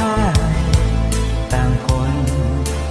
้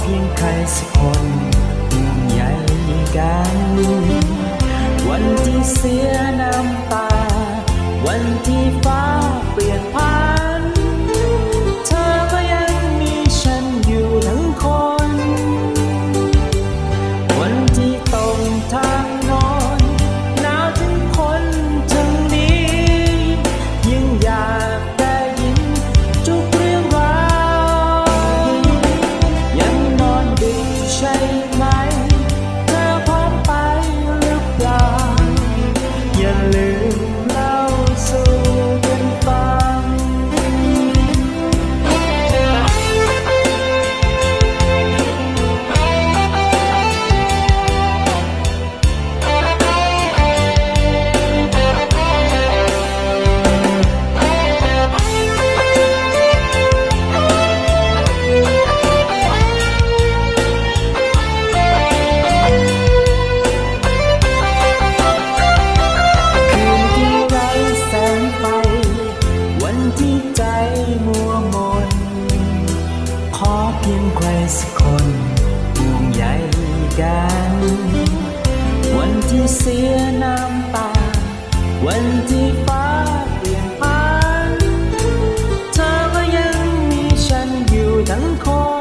เพียงใครสักคนห่วงใยกันวันที่เสียน้ำตา วันที่ฟ้า มัวมน ขอเพียงใครสักคนห่วงใยกัน วันที่เสียน้ำตา วันที่ฟ้าเปลี่ยนผัน เธอก็ยังมีฉันอยู่ทั้งคน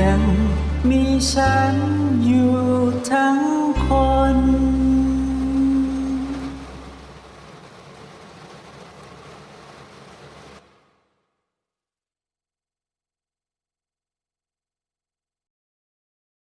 ยังมีฉันอยู่ทั้งคน